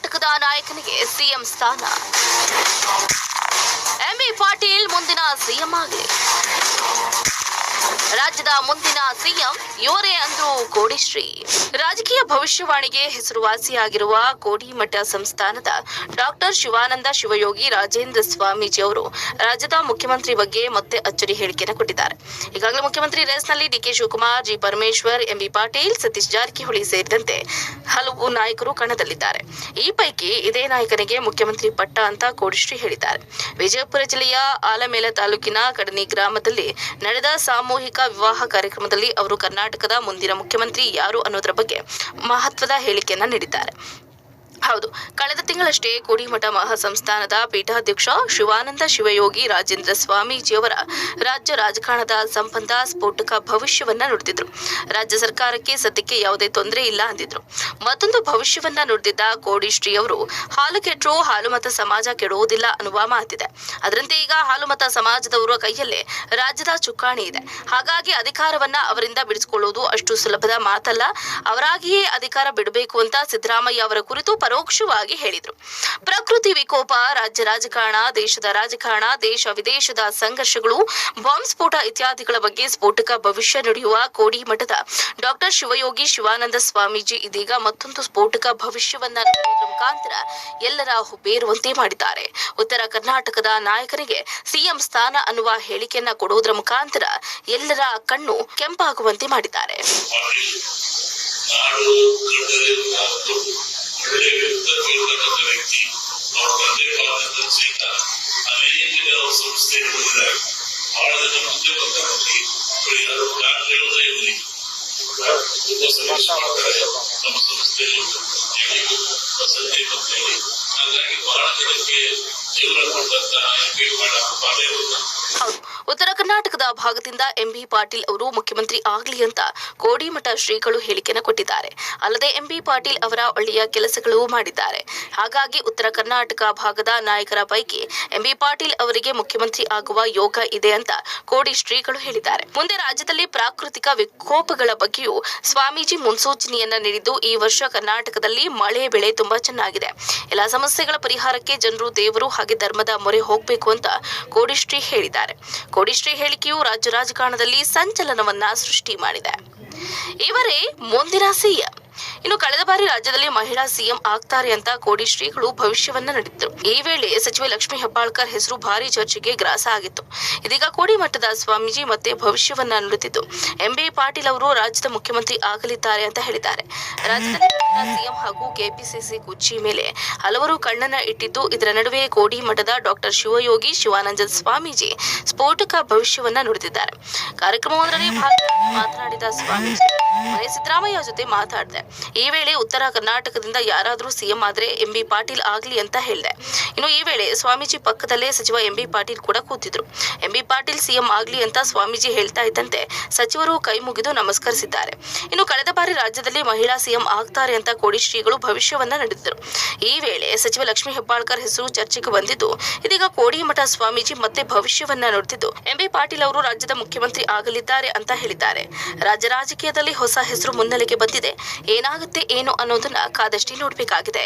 ಕರ್ನಾಟಕದ ನಾಯಕನಿಗೆ ಸಿಎಂ ಸ್ಥಾನ. ಎಂಬಿ ಪಾಟೀಲ್ ಮುಂದಿನ ಸಿಎಂ ಆಗಲಿ. ರಾಜ್ಯದ ಮುಂದಿನ ಸಿಎಂ ಇವರೇ ಅಂದ್ರು ಕೋಡಿಶ್ರೀ. ರಾಜಕೀಯ ಭವಿಷ್ಯವಾಣಿಗೆ ಹೆಸರುವಾಸಿಯಾಗಿರುವ ಕೋಡಿಮಠ ಸಂಸ್ಥಾನದ ಡಾಕ್ಟರ್ ಶಿವಾನಂದ ಶಿವಯೋಗಿ ರಾಜೇಂದ್ರ ಸ್ವಾಮೀಜಿ ಅವರು ರಾಜ್ಯದ ಮುಖ್ಯಮಂತ್ರಿ ಬಗ್ಗೆ ಮತ್ತೆ ಅಚ್ಚರಿ ಹೇಳಿಕೆಯನ್ನು ಕೊಟ್ಟಿದ್ದಾರೆ. ಈಗಾಗಲೇ ಮುಖ್ಯಮಂತ್ರಿ ರೇಸ್ನಲ್ಲಿ D K Shivakumar, G Parameshwar M B Patil, Satish Jarkiholi ಸೇರಿದಂತೆ ಹಲವು ನಾಯಕರು ಕಣದಲ್ಲಿದ್ದಾರೆ. ಈ ಪೈಕಿ ಇದೇ ನಾಯಕನಿಗೆ ಮುಖ್ಯಮಂತ್ರಿ ಪಟ್ಟ ಅಂತ ಕೋಡಿಶ್ರೀ ಹೇಳಿದ್ದಾರೆ. ವಿಜಯಪುರ ಜಿಲ್ಲೆಯ ಆಲಮೇಲ ತಾಲೂಕಿನ ಕಡನಿ ಗ್ರಾಮದಲ್ಲಿ ನಡೆದ ಸಾಮೂಹಿಕ ವಿವಾಹ ಕಾರ್ಯಕ್ರಮದಲ್ಲಿ ಅವರು ಕರ್ನಾಟಕದ ಮುಂದಿನ ಮುಖ್ಯಮಂತ್ರಿ ಯಾರು ಅನ್ನೋದರ ಬಗ್ಗೆ ಮಹತ್ವದ ಹೇಳಿಕೆಯನ್ನ ನೀಡಿದ್ದಾರೆ. ಹೌದು. ಕಳೆದ ತಿಂಗಳಷ್ಟೇ ಕೋಡಿಮಠ ಮಹಾಸಂಸ್ಥಾನದ ಪೀಠಾಧ್ಯಕ್ಷ ಶಿವಾನಂದ ಶಿವಯೋಗಿ ರಾಜೇಂದ್ರ ಸ್ವಾಮೀಜಿಯವರ ರಾಜ್ಯ ರಾಜಕಾರಣದ ಸಂಬಂಧ ಸ್ಫೋಟಕ ಭವಿಷ್ಯವನ್ನ ನುಡಿದಿದ್ರು. ರಾಜ್ಯ ಸರ್ಕಾರಕ್ಕೆ ಸದ್ಯಕ್ಕೆ ಯಾವುದೇ ತೊಂದರೆ ಇಲ್ಲ ಅಂದಿದ್ರು. ಮತ್ತೊಂದು ಭವಿಷ್ಯವನ್ನ ನುಡಿದಿದ್ದ ಕೋಡಿಶ್ರೀ ಅವರು ಹಾಲು ಕೆಟ್ಟರು ಹಾಲು ಮತ ಸಮಾಜ ಕೆಡುವುದಿಲ್ಲ ಅನ್ನುವ ಮಾತಿದೆ. ಅದರಂತೆ ಈಗ ಹಾಲುಮತ ಸಮಾಜದವರ ಕೈಯಲ್ಲೇ ರಾಜ್ಯದ ಚುಕ್ಕಾಣಿ ಇದೆ. ಹಾಗಾಗಿ ಅಧಿಕಾರವನ್ನ ಅವರಿಂದ ಬಿಡಿಸಿಕೊಳ್ಳುವುದು ಅಷ್ಟು ಸುಲಭದ ಮಾತಲ್ಲ. ಅವರಾಗಿಯೇ ಅಧಿಕಾರ ಬಿಡಬೇಕು ಅಂತ ಸಿದ್ದರಾಮಯ್ಯ ಅವರ ಕುರಿತು ಪರೋಕ್ಷವಾಗಿ ಹೇಳಿದ್ರು. ಪ್ರಕೃತಿ ವಿಕೋಪ, ರಾಜ್ಯ ರಾಜಕಾರಣ, ದೇಶದ ರಾಜಕಾರಣ, ದೇಶ ವಿದೇಶದ ಸಂಘರ್ಷಗಳು, ಬಾಂಬ್ ಸ್ಫೋಟ ಇತ್ಯಾದಿಗಳ ಬಗ್ಗೆ ಸ್ಫೋಟಕ ಭವಿಷ್ಯ ನುಡಿಯುವ ಕೋಡಿ ಮಠದ ಡಾಕ್ಟರ್ ಶಿವಯೋಗಿ ಶಿವಾನಂದ ಸ್ವಾಮೀಜಿ ಇದೀಗ ಮತ್ತೊಂದು ಸ್ಫೋಟಕ ಭವಿಷ್ಯವನ್ನ ಮುಖಾಂತರ ಎಲ್ಲರ ಹುಬ್ಬೇರುವಂತೆ ಮಾಡಿದ್ದಾರೆ. ಉತ್ತರ ಕರ್ನಾಟಕದ ನಾಯಕನಿಗೆ ಸಿಎಂ ಸ್ಥಾನ ಅನ್ನುವ ಹೇಳಿಕೆಯನ್ನ ಕೊಡುವುದರ ಮುಖಾಂತರ ಎಲ್ಲರ ಕಣ್ಣು ಕೆಂಪಾಗುವಂತೆ ಮಾಡಿದ್ದಾರೆ. ವ್ಯಕ್ತಿತ್ವವುಳ್ಳಂತಹ ವ್ಯಕ್ತಿ ಅವ್ರ ತಂದೆ ಕಾಲದಿಂದ ಸಹಿತ ಅನೇಕ ಜನ ಸಂಸ್ಥೆ ಇರುವುದಿದ್ದಾರೆ ಬಹಳ ಜನ ಮುಂದೆ ಬರ್ತಾರೆ ಯಾರು ಡಾಕ್ಟರ್ ಹೇಳೋದೇ ಇರಲಿ ತುಂಬಾ ಸರ್ವಿಸ್ ಮಾಡ್ತಾರೆ ನಮ್ಮ ಸಂಸ್ಥೆಯಲ್ಲಿ ಹೇಳಿ ವಸತಿ ಅಂತ ಹೇಳಿ ಹಾಗಾಗಿ ಬಹಳ ಜನಕ್ಕೆ ಜೀವನ ಕೊಟ್ಟಂತ ಎಂ ಪಿ ಪಾಲೇ ಹೌದು ಉತ್ತರ ಕರ್ನಾಟಕದ ಭಾಗದಿಂದ ಎಂಬಿ ಪಾಟೀಲ್ ಅವರು ಮುಖ್ಯಮಂತ್ರಿ ಆಗಲಿ ಅಂತ ಕೋಡಿಮಠ ಶ್ರೀಗಳು ಹೇಳಿಕೆಯನ್ನು ಕೊಟ್ಟಿದ್ದಾರೆ. ಅಲ್ಲದೆ ಎಂಬಿ ಪಾಟೀಲ್ ಅವರ ಒಳ್ಳೆಯ ಕೆಲಸಗಳು ಮಾಡಿದ್ದಾರೆ. ಹಾಗಾಗಿ ಉತ್ತರ ಕರ್ನಾಟಕ ಭಾಗದ ನಾಯಕರ ಪೈಕಿ ಎಂಬಿ ಪಾಟೀಲ್ ಅವರಿಗೆ ಮುಖ್ಯಮಂತ್ರಿ ಆಗುವ ಯೋಗ ಇದೆ ಅಂತ ಕೋಡಿ ಶ್ರೀಗಳು ಹೇಳಿದ್ದಾರೆ. ಮುಂದೆ ರಾಜ್ಯದಲ್ಲಿ ಪ್ರಾಕೃತಿಕ ವಿಕೋಪಗಳ ಬಗ್ಗೆಯೂ ಸ್ವಾಮೀಜಿ ಮುನ್ಸೂಚನೆಯನ್ನ ನೀಡಿದ್ದು ಈ ವರ್ಷ ಕರ್ನಾಟಕದಲ್ಲಿ ಮಳೆ ಬೆಳೆ ತುಂಬಾ ಚೆನ್ನಾಗಿದೆ. ಎಲ್ಲ ಸಮಸ್ಯೆಗಳ ಪರಿಹಾರಕ್ಕೆ ಜನರು ದೇವರು ಹಾಗೆ ಧರ್ಮದ ಮೊರೆ ಹೋಗಬೇಕು ಅಂತ ಕೋಡಿಶ್ರೀ ಹೇಳಿದ್ದಾರೆ. ಕೋಡಿಶ್ರೀ ಹೇಳಿಕೆಯು ರಾಜ್ಯ ರಾಜಕಾರಣದಲ್ಲಿ ಸಂಚಲನವನ್ನ ಸೃಷ್ಟಿ ಮಾಡಿದೆ. ಇವರೇ ಮುಂದಿನ ಸಿಎಂ. ಇನ್ನು ಕಳೆದ ಬಾರಿ ರಾಜ್ಯದಲ್ಲಿ ಮಹಿಳಾ ಸಿಎಂ ಆಗ್ತಾರೆ ಅಂತ ಕೋಡಿ ಶ್ರೀಗಳು ಭವಿಷ್ಯವನ್ನ ನಡೆದಿದ್ರು. ಈ ವೇಳೆ ಸಚಿವೆ ಲಕ್ಷ್ಮಿ ಹೆಬ್ಬಾಳ್ಕರ್ ಹೆಸರು ಭಾರಿ ಚರ್ಚೆಗೆ ಗ್ರಾಸ ಆಗಿತ್ತು. ಇದೀಗ ಕೋಡಿ ಮಠದ ಸ್ವಾಮೀಜಿ ಮತ್ತೆ ಭವಿಷ್ಯವನ್ನ ನುಡಿದಿದ್ದು. ಎಂಬಿ ಪಾಟೀಲ್ ಅವರು ರಾಜ್ಯದ ಮುಖ್ಯಮಂತ್ರಿ ಆಗಲಿದ್ದಾರೆ ಅಂತ ಹೇಳಿದ್ದಾರೆ. ರಾಜ್ಯದಲ್ಲಿ ಸಿಎಂ ಹಾಗೂ ಕೆಪಿಸಿಸಿ ಕುರ್ಚಿ ಮೇಲೆ ಹಲವರು ಕಣ್ಣನ್ನ ಇಟ್ಟಿದ್ದು, ಇದರ ನಡುವೆ ಕೋಡಿ ಮಠದ ಡಾಕ್ಟರ್ ಶಿವಯೋಗಿ ಶಿವಾನಂದ ಸ್ವಾಮೀಜಿ ಸ್ಫೋಟಕ ಭವಿಷ್ಯವನ್ನ ನುಡಿದಿದ್ದಾರೆ. ಕಾರ್ಯಕ್ರಮವೊಂದರಲ್ಲಿ ಭಾಗವಹಿಸಿ ಮಾತನಾಡಿದ ಸ್ವಾಮೀಜಿ ಸಿದ್ದರಾಮಯ್ಯ ಜೊತೆ ಮಾತಾಡಿದೆ. ಈ ವೇಳೆ ಉತ್ತರ ಕರ್ನಾಟಕದಿಂದ ಯಾರಾದರೂ ಸಿಎಂ ಆದ್ರೆ ಎಂಬಿ ಪಾಟೀಲ್ ಆಗ್ಲಿ ಅಂತ ಹೇಳಿದೆ. ಇನ್ನು ಈ ವೇಳೆ ಸ್ವಾಮೀಜಿ ಪಕ್ಕದಲ್ಲೇ ಸಚಿವ ಎಂಬಿ ಪಾಟೀಲ್ ಕೂಡ ಕೂತಿದ್ರು. ಎಂಬಿ ಪಾಟೀಲ್ ಸಿಎಂ ಆಗ್ಲಿ ಅಂತ ಸ್ವಾಮೀಜಿ ಹೇಳ್ತಾ ಇದ್ದಂತೆ ಸಚಿವರು ಕೈ ಮುಗಿದು ನಮಸ್ಕರಿಸಿದ್ದಾರೆ. ಇನ್ನು ಕಳೆದ ಬಾರಿ ರಾಜ್ಯದಲ್ಲಿ ಮಹಿಳಾ ಸಿಎಂ ಆಗ್ತಾರೆ ಅಂತ ಕೋಡಿ ಶ್ರೀಗಳು ಭವಿಷ್ಯವನ್ನ ನಡೆದಿದ್ದರು ಈ ವೇಳೆ ಸಚಿವ ಲಕ್ಷ್ಮೀ ಹೆಬ್ಬಾಳ್ಕರ್ ಹೆಸರು ಚರ್ಚೆಗೆ ಬಂದಿದ್ದು, ಇದೀಗ ಕೋಡಿಮಠ ಸ್ವಾಮೀಜಿ ಮತ್ತೆ ಭವಿಷ್ಯವನ್ನ ನುಡಿದಿದ್ದು ಎಂಬಿ ಪಾಟೀಲ್ ಅವರು ರಾಜ್ಯದ ಮುಖ್ಯಮಂತ್ರಿ ಆಗಲಿದ್ದಾರೆ ಅಂತ ಹೇಳಿದ್ದಾರೆ. ರಾಜ್ಯ ರಾಜಕೀಯದಲ್ಲಿ ಹೊಸ ಹೆಸರು ಮುನ್ನೆಲೆಗೆ ಬಂದಿದೆ. ಏನಾಗುತ್ತೆ ಏನು ಅನ್ನೋದನ್ನ ಕಾದಷ್ಟೇ ನೋಡಬೇಕಾಗಿದೆ.